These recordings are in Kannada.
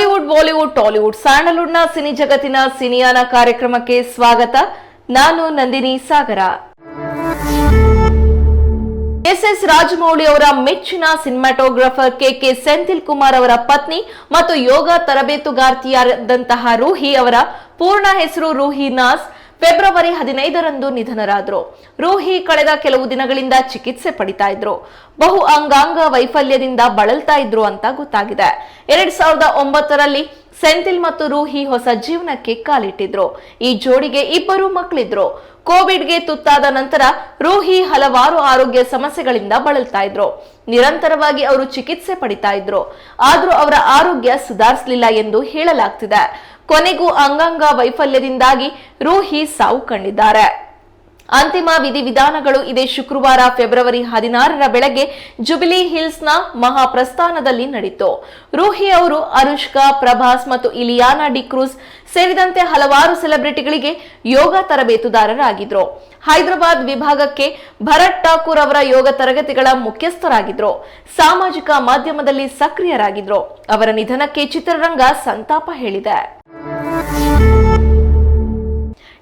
ಹಾಲಿವುಡ್ ಬಾಲಿವುಡ್ ಟಾಲಿವುಡ್ ಸ್ಯಾಂಡಲ್ವುಡ್ನ ಸಿನಿ ಜಗತ್ತಿನ ಸಿನಿಯಾನ ಕಾರ್ಯಕ್ರಮಕ್ಕೆ ಸ್ವಾಗತ ನಾನು ನಂದಿನಿ ಸಾಗರ ಎಸ್ ಎಸ್ ರಾಜಮೌಳಿ ಅವರ ಮೆಚ್ಚಿನ cinematographer K K Senthil Kumar ಅವರ ಪತ್ನಿ ಮತ್ತು ಯೋಗ ತರಬೇತುಗಾರ್ತಿಯಾದಂತಹ ರೂಹಿ ಅವರ ಪೂರ್ಣ ಹೆಸರು ರೂಹಿ ನಾಸ್. ಫೆಬ್ರವರಿ ಹದಿನೈದರಂದು ನಿಧನರಾದ್ರು. ರೂಹಿ ಕಳೆದ ಕೆಲವು ದಿನಗಳಿಂದ ಚಿಕಿತ್ಸೆ ಪಡಿತಾ ಇದ್ರು. ಬಹು ಅಂಗಾಂಗ ವೈಫಲ್ಯದಿಂದ ಬಳಲ್ತಾ ಇದ್ರು ಅಂತ ಗೊತ್ತಾಗಿದೆ. ಎರಡ್ ಸಾವಿರದ ಒಂಬತ್ತರಲ್ಲಿ ಸೆಂಥಿಲ್ ಮತ್ತು ರೂಹಿ ಹೊಸ ಜೀವನಕ್ಕೆ ಕಾಲಿಟ್ಟಿದ್ರು. ಈ ಜೋಡಿಗೆ ಇಬ್ಬರು ಮಕ್ಕಳಿದ್ರು ಕೋವಿಡ್ಗೆ ತುತ್ತಾದ ನಂತರ ರೂಹಿ ಹಲವಾರು ಆರೋಗ್ಯ ಸಮಸ್ಯೆಗಳಿಂದ ಬಳಲ್ತಾ ಇದ್ರು. ನಿರಂತರವಾಗಿ ಅವರು ಚಿಕಿತ್ಸೆ ಪಡಿತಾ ಇದ್ರು. ಆದ್ರೂ ಅವರ ಆರೋಗ್ಯ ಸುಧಾರಿಸಲಿಲ್ಲ ಎಂದು ಹೇಳಲಾಗ್ತಿದೆ. ಕೊನೆಗೂ ಅಂಗಾಂಗ ವೈಫಲ್ಯದಿಂದಾಗಿ ರೂಹಿ ಸಾವು ಕಂಡಿದ್ದಾರೆ ಅಂತಿಮ ವಿಧಿವಿಧಾನಗಳು ಇದೇ ಶುಕ್ರವಾರ ಫೆಬ್ರವರಿ ಹದಿನಾರರ ಬೆಳಗ್ಗೆ ಜುಬಿಲಿ ಹಿಲ್ಸ್ನ ಮಹಾಪ್ರಸ್ಥಾನದಲ್ಲಿ ನಡೆಯಿತು. ರೂಹಿ ಅವರು ಅನುಷ್ಕಾ, ಪ್ರಭಾಸ್ ಮತ್ತು ಇಲಿಯಾನಾ ಡಿಕ್ರೂಸ್ ಸೇರಿದಂತೆ ಹಲವಾರು ಸೆಲೆಬ್ರಿಟಿಗಳಿಗೆ ಯೋಗ ತರಬೇತುದಾರರಾಗಿದ್ರು. ಹೈದರಾಬಾದ್ ವಿಭಾಗಕ್ಕೆ ಭರತ್ ಠಾಕೂರ್ ಅವರ ಯೋಗ ತರಗತಿಗಳ ಮುಖ್ಯಸ್ಥರಾಗಿದ್ರು. ಸಾಮಾಜಿಕ ಮಾಧ್ಯಮದಲ್ಲಿ ಸಕ್ರಿಯರಾಗಿದ್ರು. ಅವರ ನಿಧನಕ್ಕೆ ಚಿತ್ರರಂಗ ಸಂತಾಪ ಹೇಳಿದೆ.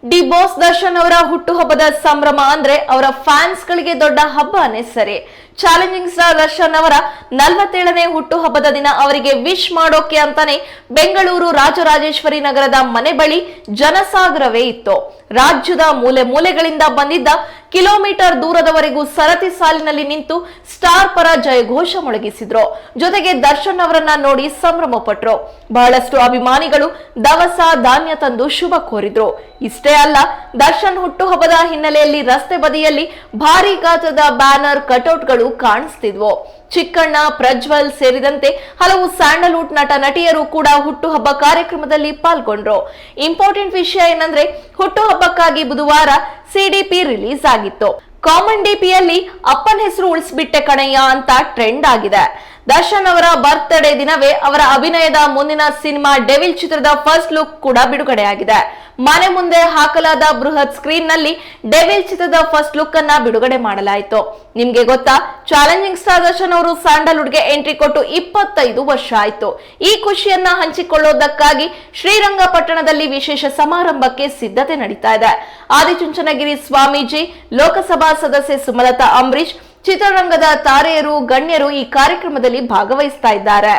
ಡಿ ಬಾಸ್ ದರ್ಶನ್ ಅವರ ಹುಟ್ಟುಹಬ್ಬದ ಸಂಭ್ರಮ ಅಂದ್ರೆ ಅವರ ಫ್ಯಾನ್ಸ್ ಗಳಿಗೆ ದೊಡ್ಡ ಹಬ್ಬನೇ ಸರಿ. ಚಾಲೆಂಜಿಂಗ್ ಸ್ಟಾರ್ ದರ್ಶನ್ ಅವರ ನಲವತ್ತೇಳನೇ ಹುಟ್ಟುಹಬ್ಬದ ದಿನ ಅವರಿಗೆ ವಿಶ್ ಮಾಡೋಕೆ ಅಂತಾನೆ ಬೆಂಗಳೂರು ರಾಜರಾಜೇಶ್ವರಿ ನಗರದ ಮನೆ ಬಳಿ ಜನಸಾಗರವೇ ಇತ್ತು. ರಾಜ್ಯದ ಮೂಲೆ ಮೂಲೆಗಳಿಂದ ಬಂದಿದ್ದ ಕಿಲೋಮೀಟರ್ ದೂರದವರೆಗೂ ಸರತಿ ಸಾಲಿನಲ್ಲಿ ನಿಂತು ಸ್ಟಾರ್ ಪರ ಜಯಘೋಷ ಮೊಳಗಿಸಿದ್ರು. ಜೊತೆಗೆ ದರ್ಶನ್ ಅವರನ್ನ ನೋಡಿ ಸಂಭ್ರಮ ಪಟ್ರು. ಬಹಳಷ್ಟು ಅಭಿಮಾನಿಗಳು ದವಸ ಧಾನ್ಯ ತಂದು ಶುಭ ಕೋರಿದ್ರು. ಇಷ್ಟೇ ಅಲ್ಲ, ದರ್ಶನ್ ಹುಟ್ಟುಹಬ್ಬದ ಹಿನ್ನೆಲೆಯಲ್ಲಿ ರಸ್ತೆ ಬದಿಯಲ್ಲಿ ಭಾರಿ ಗಾತ್ರದ ಬ್ಯಾನರ್ ಕಟೌಟ್ಗಳು ಕಾಣಿಸ್ತಿದ್ವು. ಚಿಕ್ಕಣ್ಣ, ಪ್ರಜ್ವಲ್ ಸೇರಿದಂತೆ ಹಲವು ಸ್ಯಾಂಡಲ್ವುಡ್ ನಟ, ನಟಿಯರು ಕೂಡ ಹುಟ್ಟುಹಬ್ಬ ಕಾರ್ಯಕ್ರಮದಲ್ಲಿ ಪಾಲ್ಗೊಂಡ್ರು. ಇಂಪಾರ್ಟೆಂಟ್ ವಿಷಯ ಏನಂದ್ರೆ, ಹುಟ್ಟುಹಬ್ಬಕ್ಕಾಗಿ ಬುಧವಾರ ಸಿಡಿಪಿ ರಿಲೀಸ್ ಆಗಿತ್ತು. ಕಾಮನ್ ಡಿಪಿಯಲ್ಲಿ ಅಪ್ಪನ ಹೆಸರು ಉಳಿಸ್ಬಿಟ್ಟೆ ಕಣಯ್ಯ ಅಂತ ಟ್ರೆಂಡ್ ಆಗಿದೆ. ದರ್ಶನ್ ಅವರ ಬರ್ತ್ಡೇ ದಿನವೇ ಅವರ ಅಭಿನಯದ ಮುಂದಿನ ಸಿನಿಮಾ ಡೆವಿಲ್ ಚಿತ್ರದ ಫಸ್ಟ್ ಲುಕ್ ಕೂಡ ಬಿಡುಗಡೆಯಾಗಿದೆ. ಮನೆ ಮುಂದೆ ಹಾಕಲಾದ ಬೃಹತ್ ಸ್ಕ್ರೀನ್ನಲ್ಲಿ ಡೆವಿಲ್ ಚಿತ್ರದ ಫಸ್ಟ್ ಲುಕ್ ಅನ್ನ ಬಿಡುಗಡೆ ಮಾಡಲಾಯಿತು. ನಿಮ್ಗೆ ಗೊತ್ತಾ ಚಾಲೆಂಜಿಂಗ್ ಸ್ಟಾರ್ ದರ್ಶನ್ ಅವರು ಸ್ಯಾಂಡಲ್ವುಡ್ಗೆ ಎಂಟ್ರಿ ಕೊಟ್ಟು ಇಪ್ಪತ್ತೈದು ವರ್ಷ ಆಯ್ತು. ಈ ಖುಷಿಯನ್ನ ಹಂಚಿಕೊಳ್ಳೋದಕ್ಕಾಗಿ ಶ್ರೀರಂಗಪಟ್ಟಣದಲ್ಲಿ ವಿಶೇಷ ಸಮಾರಂಭಕ್ಕೆ ಸಿದ್ಧತೆ ನಡೀತಾ ಇದೆ. ಆದಿಚುಂಚನಗಿರಿ ಸ್ವಾಮೀಜಿ, ಲೋಕಸಭಾ ಸದಸ್ಯೆ ಸುಮಲತಾ ಅಂಬರೀಶ್ ಚಿತ್ರರಂಗದ ತಾರೆಯರು, ಗಣ್ಯರು ಈ ಕಾರ್ಯಕ್ರಮದಲ್ಲಿ ಭಾಗವಹಿಸ್ತಾ ಇದ್ದಾರೆ.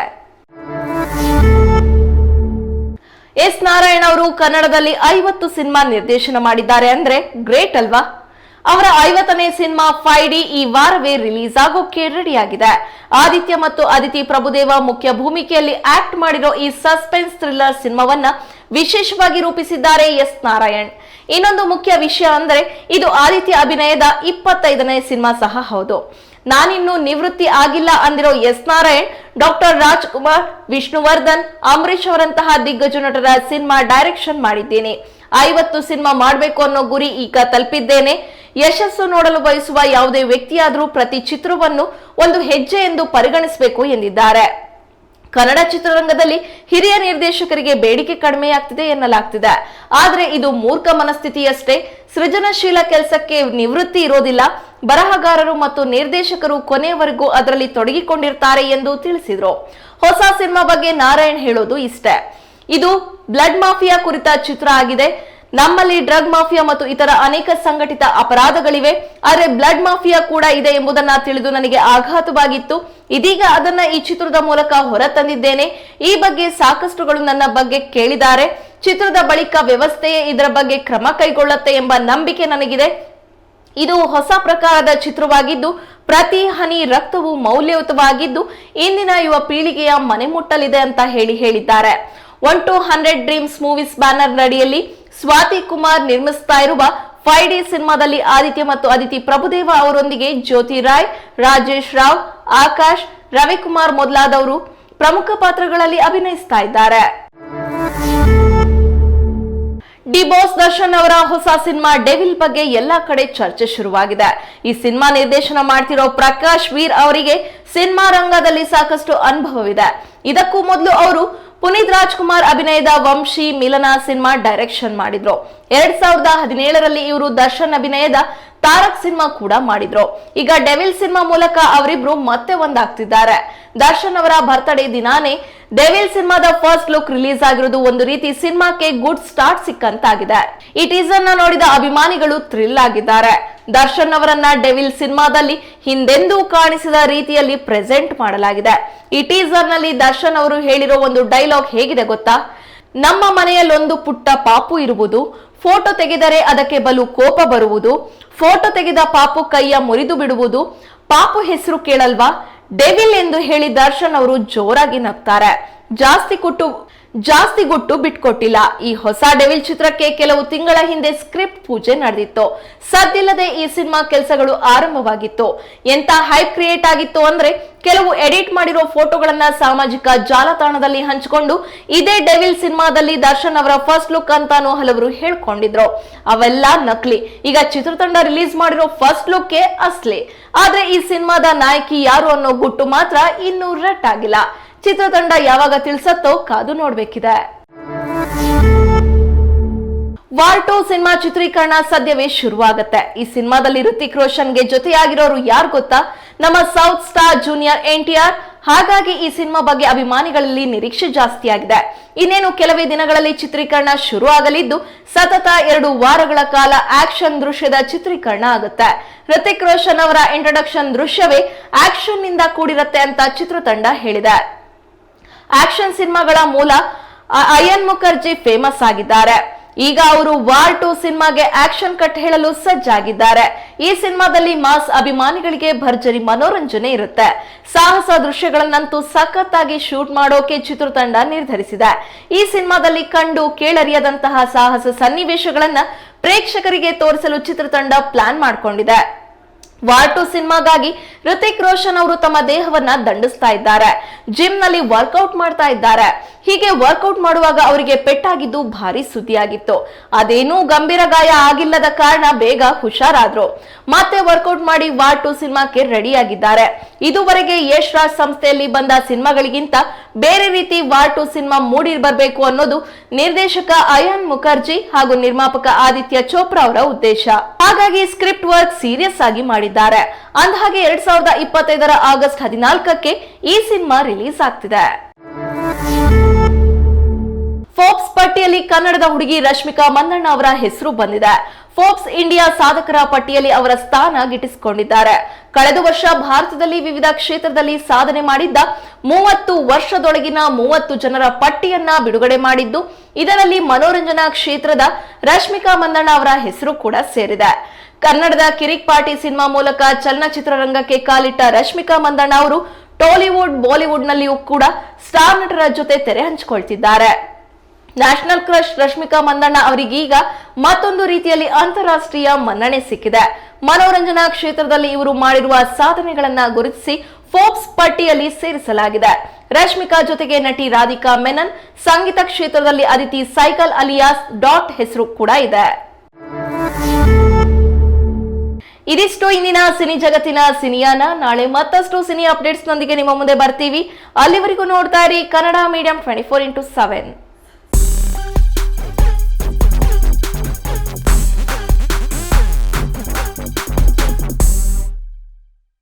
ಎಸ್ ನಾರಾಯಣ್ ಅವರು ಕನ್ನಡದಲ್ಲಿ ಐವತ್ತು ಸಿನಿಮಾ ನಿರ್ದೇಶನ ಮಾಡಿದ್ದಾರೆ ಅಂದ್ರೆ ಗ್ರೇಟ್ ಅಲ್ವಾ? ಅವರ ಐವತ್ತನೇ ಸಿನಿಮಾ ಫೈ ಡಿ ಈ ವಾರವೇ ರಿಲೀಸ್ ಆಗೋಕೆ ರೆಡಿಯಾಗಿದೆ. ಆದಿತ್ಯ ಮತ್ತು ಅದಿತಿ ಪ್ರಭುದೇವ ಮುಖ್ಯ ಭೂಮಿಕೆಯಲ್ಲಿ ಆಕ್ಟ್ ಮಾಡಿರೋ ಈ ಸಸ್ಪೆನ್ಸ್ ಥ್ರಿಲ್ಲರ್ ಸಿನಿಮಾವನ್ನ ವಿಶೇಷವಾಗಿ ರೂಪಿಸಿದ್ದಾರೆ ಎಸ್ ನಾರಾಯಣ್. ಇನ್ನೊಂದು ಮುಖ್ಯ ವಿಷಯ ಅಂದ್ರೆ ಇದು ಆದಿತ್ಯ ಅಭಿನಯದ ಇಪ್ಪತ್ತೈದನೇ ಸಿನಿಮಾ ಸಹ ಹೌದು. ನಾನಿನ್ನು ನಿವೃತ್ತಿ ಆಗಿಲ್ಲ ಅಂದಿರೋ ಎಸ್ ನಾರಾಯಣ್, ಡಾಕ್ಟರ್ ರಾಜ್ಕುಮಾರ್, ವಿಷ್ಣುವರ್ಧನ್ ಅಂಬರೀಶ್ ಅವರಂತಹ ದಿಗ್ಗಜ ನಟರ ಸಿನಿಮಾ ಡೈರೆಕ್ಷನ್ ಮಾಡಿದ್ದೇನೆ. ಐವತ್ತು ಸಿನಿಮಾ ಮಾಡಬೇಕು ಅನ್ನೋ ಗುರಿ ಈಗ ತಲುಪಿದ್ದೇನೆ. ಯಶಸ್ಸು ನೋಡಲು ಬಯಸುವ ಯಾವುದೇ ವ್ಯಕ್ತಿಯಾದರೂ ಪ್ರತಿ ಚಿತ್ರವನ್ನು ಒಂದು ಹೆಜ್ಜೆ ಎಂದು ಪರಿಗಣಿಸಬೇಕು ಎಂದಿದ್ದಾರೆ. ಕನ್ನಡ ಚಿತ್ರರಂಗದಲ್ಲಿ ಹಿರಿಯ ನಿರ್ದೇಶಕರಿಗೆ ಬೇಡಿಕೆ ಕಡಿಮೆಯಾಗ್ತಿದೆ ಎನ್ನಲಾಗ್ತಿದೆ. ಆದರೆ ಇದು ಮೂರ್ಖ ಮನಸ್ಥಿತಿಯಷ್ಟೇ ಸೃಜನಶೀಲ ಕೆಲಸಕ್ಕೆ ನಿವೃತ್ತಿ ಇರೋದಿಲ್ಲ. ಬರಹಗಾರರು ಮತ್ತು ನಿರ್ದೇಶಕರು ಕೊನೆಯವರೆಗೂ ಅದರಲ್ಲಿ ತೊಡಗಿಕೊಂಡಿರ್ತಾರೆ ಎಂದು ತಿಳಿಸಿದ್ರು. ಹೊಸ ಸಿನಿಮಾ ಬಗ್ಗೆ ನಾರಾಯಣ್ ಹೇಳೋದು ಇಷ್ಟೇ. ಇದು ಬ್ಲಡ್ ಮಾಫಿಯಾ ಕುರಿತ ಚಿತ್ರ ಆಗಿದೆ. ನಮ್ಮಲ್ಲಿ ಡ್ರಗ್ ಮಾಫಿಯಾ ಮತ್ತು ಇತರ ಅನೇಕ ಸಂಘಟಿತ ಅಪರಾಧಗಳಿವೆ, ಆದರೆ ಬ್ಲಡ್ ಮಾಫಿಯಾ ಕೂಡ ಇದೆ ಎಂಬುದನ್ನ ತಿಳಿದು ನನಗೆ ಆಘಾತವಾಗಿತ್ತು. ಇದೀಗ ಅದನ್ನ ಈ ಚಿತ್ರದ ಮೂಲಕ ಹೊರತಂದಿದ್ದೇನೆ. ಈ ಬಗ್ಗೆ ಸಾಕಷ್ಟುಗಳು ನನ್ನ ಬಗ್ಗೆ ಕೇಳಿದ್ದಾರೆ. ಚಿತ್ರದ ಬಳಿಕ ವ್ಯವಸ್ಥೆಯೇ ಇದರ ಬಗ್ಗೆ ಕ್ರಮ ಕೈಗೊಳ್ಳುತ್ತೆ ಎಂಬ ನಂಬಿಕೆ ನನಗಿದೆ. ಇದು ಹೊಸ ಪ್ರಕಾರದ ಚಿತ್ರವಾಗಿದ್ದು, ಪ್ರತಿ ಹನಿ ರಕ್ತವು ಮೌಲ್ಯಯುತವಾಗಿದ್ದು, ಇಂದಿನ ಯುವ ಪೀಳಿಗೆಯ ಮನೆ ಮುಟ್ಟಲಿದೆ ಅಂತ ಹೇಳಿ ಹೇಳಿದ್ದಾರೆ. One two hundred dreams movies banner ನಡಿಯಲ್ಲಿ Swathi Kumar ನಿರ್ಮಿಸ್ತಾ ಇರುವ ಫೈವ್ ಡಿ ಸಿನಿಮಾದಲ್ಲಿ ಆದಿತ್ಯ ಮತ್ತು ಅದಿತಿ ಪ್ರಭುದೇವ ಅವರೊಂದಿಗೆ ಜ್ಯೋತಿ ರಾಯ್, ರಾಜೇಶ್ ರಾವ್, ಆಕಾಶ್, ರವಿಕುಮಾರ್ ಮೊದಲಾದವರು ಪ್ರಮುಖ ಪಾತ್ರಗಳಲ್ಲಿ ಅಭಿನಯಿಸ್ತಾ ಇದ್ದಾರೆ. ಡಿ ಬಾಸ್ ದರ್ಶನ್ ಅವರ ಹೊಸ ಸಿನಿಮಾ ಡೆವಿಲ್ ಬಗ್ಗೆ ಎಲ್ಲಾ ಕಡೆ ಚರ್ಚೆ ಶುರುವಾಗಿದೆ. ಈ ಸಿನಿಮಾ ನಿರ್ದೇಶನ ಮಾಡ್ತಿರೋ ಪ್ರಕಾಶ್ ವೀರ್ ಅವರಿಗೆ ಸಿನಿಮಾ ರಂಗದಲ್ಲಿ ಸಾಕಷ್ಟು ಅನುಭವವಿದೆ. ಇದಕ್ಕೂ ಮೊದಲು ಅವರು ಪುನೀತ್ ರಾಜ್ಕುಮಾರ್ ಅಭಿನಯದ ವಂಶಿ ಮಿಲನ ಸಿನಿಮಾ ಡೈರೆಕ್ಷನ್ ಮಾಡಿದ್ರು. ಎರಡ್ ಸಾವಿರದ ಹದಿನೇಳರಲ್ಲಿ ಇವರು ದರ್ಶನ್ ಅಭಿನಯದ ತಾರಕ್ ಸಿನಿಮಾ ಕೂಡ ಮಾಡಿದ್ರು. ಈಗ ಡೆವಿಲ್ ಸಿನಿಮಾ ಮೂಲಕ ಅವರಿಬ್ರು ಮತ್ತೆ ಒಂದಾಗ್ತಿದ್ದಾರೆ. ದರ್ಶನ್ ಅವರ ಬರ್ತ್ಡೇ ದಿನಾನೇ ಡೆವಿಲ್ ಸಿನಿಮಾದ ಫಸ್ಟ್ ಲುಕ್ ರಿಲೀಸ್ ಆಗಿರೋದು ಒಂದು ರೀತಿ ಸಿನಿಮಾಕ್ಕೆ ಗುಡ್ ಸ್ಟಾರ್ಟ್ ಸಿಕ್ಕಂತಾಗಿದೆ. ಈ ಟೀಸರ್ನ ನೋಡಿದ ಅಭಿಮಾನಿಗಳು ಥ್ರಿಲ್ ಆಗಿದ್ದಾರೆ. ದರ್ಶನ್ ಅವರನ್ನ ಡೆವಿಲ್ ಸಿನಿಮಾದಲ್ಲಿ ಹಿಂದೆಂದೂ ಕಾಣಿಸಿದ ರೀತಿಯಲ್ಲಿ ಪ್ರೆಸೆಂಟ್ ಮಾಡಲಾಗಿದೆ. ಈ ಟೀಸರ್ನಲ್ಲಿ ದರ್ಶನ್ ಅವರು ಹೇಳಿರೋ ಒಂದು ಡೈಲಾಗ್ ಹೇಗಿದೆ ಗೊತ್ತಾ? ನಮ್ಮ ಮನೆಯಲ್ಲೊಂದು ಪುಟ್ಟ ಪಾಪು ಇರುವುದು ಫೋಟೋ ತೆಗೆದರೆ ಅದಕ್ಕೆ ಬಲು ಕೋಪ ಬರುವುದು, ಫೋಟೋ ತೆಗೆದ ಪಾಪು ಕೈಯ ಮುರಿದು ಬಿಡುವುದು, ಪಾಪು ಹೆಸರು ಕೇಳಲ್ವಾ? ಡೆವಿಲ್ ಎಂದು ಹೇಳಿ ದರ್ಶನ್ ಅವರು ಜೋರಾಗಿ ನಗ್ತಾರೆ. ಜಾಸ್ತಿ ಕುಟ್ಟು ಜಾಸ್ತಿ ಗುಟ್ಟು ಬಿಟ್ಕೊಟ್ಟಿಲ್ಲ. ಈ ಹೊಸ ಡೆವಿಲ್ ಚಿತ್ರಕ್ಕೆ ಕೆಲವು ತಿಂಗಳ ಹಿಂದೆ ಸ್ಕ್ರಿಪ್ಟ್ ಪೂಜೆ ನಡೆದಿತ್ತು. ಸದ್ದಿಲ್ಲದೆ ಈ ಸಿನಿಮಾ ಕೆಲಸಗಳು ಆರಂಭವಾಗಿತ್ತು. ಎಂತ ಹೈಪ್ ಕ್ರಿಯೇಟ್ ಆಗಿತ್ತು ಅಂದ್ರೆ ಕೆಲವು ಎಡಿಟ್ ಮಾಡಿರೋ ಫೋಟೋಗಳನ್ನ ಸಾಮಾಜಿಕ ಜಾಲತಾಣದಲ್ಲಿ ಹಂಚಿಕೊಂಡು ಇದೇ ಡೆವಿಲ್ ಸಿನಿಮಾದಲ್ಲಿ ದರ್ಶನ್ ಅವರ ಫಸ್ಟ್ ಲುಕ್ ಅಂತಾನು ಹಲವರು ಹೇಳ್ಕೊಂಡಿದ್ರು. ಅವೆಲ್ಲ ನಕಲಿ. ಈಗ ಚಿತ್ರತಂಡ ರಿಲೀಸ್ ಮಾಡಿರೋ ಫಸ್ಟ್ ಲುಕ್ ಅಸ್ಲಿ. ಆದ್ರೆ ಈ ಸಿನಿಮಾದ ನಾಯಕಿ ಯಾರು ಅನ್ನೋ ಗುಟ್ಟು ಮಾತ್ರ ಇನ್ನೂ ರಟ್ ಆಗಿಲ್ಲ ಚಿತ್ರತಂಡ ಯಾವಾಗ ತಿಳಿಸತ್ತೋ ಕಾದು ನೋಡ್ಬೇಕಿದೆ. ವಾರ್ ಟು ಸಿನಿಮಾ ಚಿತ್ರೀಕರಣ ಸದ್ಯವೇ ಶುರುವಾಗುತ್ತೆ. ಈ ಸಿನಿಮಾದಲ್ಲಿ ಋತಿಕ್ ರೋಷನ್ಗೆ ಜೊತೆಯಾಗಿರೋರು ಯಾರು ಗೊತ್ತಾ? ನಮ್ಮ south star junior N T R ಹಾಗಾಗಿ ಈ ಸಿನಿಮಾ ಬಗ್ಗೆ ಅಭಿಮಾನಿಗಳಲ್ಲಿ ನಿರೀಕ್ಷೆ ಜಾಸ್ತಿ ಆಗಿದೆ ಇನ್ನೇನು ಕೆಲವೇ ದಿನಗಳಲ್ಲಿ ಚಿತ್ರೀಕರಣ ಶುರು ಆಗಲಿದ್ದು ಸತತ ಎರಡು ವಾರಗಳ ಕಾಲ ಆಕ್ಷನ್ ದೃಶ್ಯದ ಚಿತ್ರೀಕರಣ ಆಗುತ್ತೆ. ಋತಿಕ್ ರೋಷನ್ ಅವರ ಇಂಟ್ರಡಕ್ಷನ್ ದೃಶ್ಯವೇ ಆಕ್ಷನ್ನಿಂದ ಕೂಡಿರುತ್ತೆ ಅಂತ ಚಿತ್ರತಂಡ ಹೇಳಿದೆ. ಆಕ್ಷನ್ ಸಿನಿಮಾಗಳ ಮೂಲ ಅಯನ್ ಮುಖರ್ಜಿ ಫೇಮಸ್ ಆಗಿದ್ದಾರೆ. ಈಗ ಅವರು ವಾರ್ ಟು ಸಿನಿಮಾಗೆ ಆಕ್ಷನ್ ಕಟ್ ಹೇಳಲು ಸಜ್ಜಾಗಿದ್ದಾರೆ. ಈ ಸಿನಿಮಾದಲ್ಲಿ ಮಾಸ್ ಅಭಿಮಾನಿಗಳಿಗೆ ಭರ್ಜರಿ ಮನೋರಂಜನೆ ಇರುತ್ತೆ. ಸಾಹಸ ದೃಶ್ಯಗಳನ್ನಂತೂ ಸಖತ್ತಾಗಿ ಶೂಟ್ ಮಾಡೋಕೆ ಚಿತ್ರತಂಡ ನಿರ್ಧರಿಸಿದೆ. ಈ ಸಿನಿಮಾದಲ್ಲಿ ಕಂಡು ಕೇಳರಿಯದಂತಹ ಸಾಹಸ ಸನ್ನಿವೇಶಗಳನ್ನ ಪ್ರೇಕ್ಷಕರಿಗೆ ತೋರಿಸಲು ಚಿತ್ರತಂಡ ಪ್ಲಾನ್ ಮಾಡಿಕೊಂಡಿದೆ. ವಾರ್ ಟು ಸಿನಿಮಾಗಾಗಿ ಋತಿಕ್ ರೋಷನ್ ಅವರು ತಮ್ಮ ದೇಹವನ್ನ ದಂಡಿಸ್ತಾ ಇದ್ದಾರೆ. ಜಿಮ್ನಲ್ಲಿ ವರ್ಕೌಟ್ ಮಾಡ್ತಾ ಇದ್ದಾರೆ. ಹೀಗೆ ವರ್ಕೌಟ್ ಮಾಡುವಾಗ ಅವರಿಗೆ ಪೆಟ್ಟಾಗಿದ್ದು ಭಾರಿ ಸುದ್ದಿಯಾಗಿತ್ತು. ಅದೇನೂ ಗಂಭೀರ ಗಾಯ ಆಗಿಲ್ಲದ ಕಾರಣ ಬೇಗ ಹುಷಾರಾದ್ರು. ಮತ್ತೆ ವರ್ಕೌಟ್ ಮಾಡಿ ವಾರ್ ಟು ಸಿನಿಮಾಕ್ಕೆ ರೆಡಿ ಆಗಿದ್ದಾರೆ ಇದುವರೆಗೆ ಯಶ್ ರಾಜ್ ಸಂಸ್ಥೆಯಲ್ಲಿ ಬಂದ ಸಿನಿಮಾಗಳಿಗಿಂತ ಬೇರೆ ರೀತಿ ವಾರ್ ಟು ಸಿನಿಮಾ ಮೂಡಿ ಬರಬೇಕು ಅನ್ನೋದು ನಿರ್ದೇಶಕ ಅಯಾನ್ ಮುಖರ್ಜಿ ಹಾಗೂ ನಿರ್ಮಾಪಕ ಆದಿತ್ಯ ಚೋಪ್ರಾ ಅವರ ಉದ್ದೇಶ. ಹಾಗಾಗಿ ಸ್ಕ್ರಿಪ್ಟ್ ವರ್ಕ್ ಸೀರಿಯಸ್ ಆಗಿ ಮಾಡಿದ್ದಾರೆ. ಅಂದಹಾಗೆ ಎರಡ್ ಸಾವಿರದ ಇಪ್ಪತ್ತೈದರ ಆಗಸ್ಟ್ ಹದಿನಾಲ್ಕಕ್ಕೆ ಈ ಸಿನಿಮಾ ರಿಲೀಸ್ ಆಗ್ತಿದೆ. ಫೋರ್ಬ್ಸ್ ಪಟ್ಟಿಯಲ್ಲಿ ಕನ್ನಡದ ಹುಡುಗಿ ರಶ್ಮಿಕಾ ಮಂದಣ್ಣ ಅವರ ಹೆಸರು ಬಂದಿದೆ. ಫೋರ್ಬ್ಸ್ ಇಂಡಿಯಾ ಸಾಧಕರ ಪಟ್ಟಿಯಲ್ಲಿ ಅವರ ಸ್ಥಾನ ಗಿಟ್ಟಿಸಿಕೊಂಡಿದ್ದಾರೆ. ಕಳೆದ ವರ್ಷ ಭಾರತದಲ್ಲಿ ವಿವಿಧ ಕ್ಷೇತ್ರದಲ್ಲಿ ಸಾಧನೆ ಮಾಡಿದ್ದ ಮೂವತ್ತು ವರ್ಷದೊಳಗಿನ ಮೂವತ್ತು ಜನರ ಪಟ್ಟಿಯನ್ನ ಬಿಡುಗಡೆ ಮಾಡಿದ್ದು, ಇದರಲ್ಲಿ ಮನೋರಂಜನಾ ಕ್ಷೇತ್ರದ ರಶ್ಮಿಕಾ ಮಂದಣ್ಣ ಅವರ ಹೆಸರು ಕೂಡ ಸೇರಿದೆ. ಕನ್ನಡದ ಕಿರಿಕ್ ಪಾರ್ಟಿ ಸಿನಿಮಾ ಮೂಲಕ ಚಲನಚಿತ್ರರಂಗಕ್ಕೆ ಕಾಲಿಟ್ಟ ರಶ್ಮಿಕಾ ಮಂದಣ್ಣ ಅವರು, ಟಾಲಿವುಡ್ ಬಾಲಿವುಡ್ ನಲ್ಲಿಯೂ ಕೂಡ ಸ್ಟಾರ್ ನಟರ ಜೊತೆ ತೆರೆ ಹಂಚಿಕೊಳ್ತಿದ್ದಾರೆ. ನ್ಯಾಷನಲ್ ಕ್ರಶ್ ರಶ್ಮಿಕಾ ಮಂದಣ್ಣ ಅವರಿಗೀಗ ಮತ್ತೊಂದು ರೀತಿಯಲ್ಲಿ ಅಂತಾರಾಷ್ಟ್ರೀಯ ಮನ್ನಣೆ ಸಿಕ್ಕಿದೆ. ಮನೋರಂಜನಾ ಕ್ಷೇತ್ರದಲ್ಲಿ ಇವರು ಮಾಡಿರುವ ಸಾಧನೆಗಳನ್ನ ಗುರುತಿಸಿ ಫೋರ್ಬ್ಸ್ ಪಟ್ಟಿಯಲ್ಲಿ ಸೇರಿಸಲಾಗಿದೆ. ರಶ್ಮಿಕಾ ಜೊತೆಗೆ ನಟಿ ರಾಧಿಕಾ ಮೆನನ್, ಸಂಗೀತ ಕ್ಷೇತ್ರದಲ್ಲಿ ಅದಿತಿ ಸೈಕಲ್ ಅಲಿಯಾಸ್ ಡಾಟ್ ಹೆಸರು ಕೂಡ ಇದೆ. ಇದಿಷ್ಟು ಇಂದಿನ ಸಿನಿ ಜಗತ್ತಿನ ಸಿನಿಯಾನ. ನಾಳೆ ಮತ್ತಷ್ಟು ಸಿನಿ ಅಪ್ಡೇಟ್ಸ್ ನೊಂದಿಗೆ ನಿಮ್ಮ ಮುಂದೆ ಬರ್ತೀವಿ. ಅಲ್ಲಿವರೆಗೂ ನೋಡ್ತಾ ಇರಿ Kannada medium twenty four into seven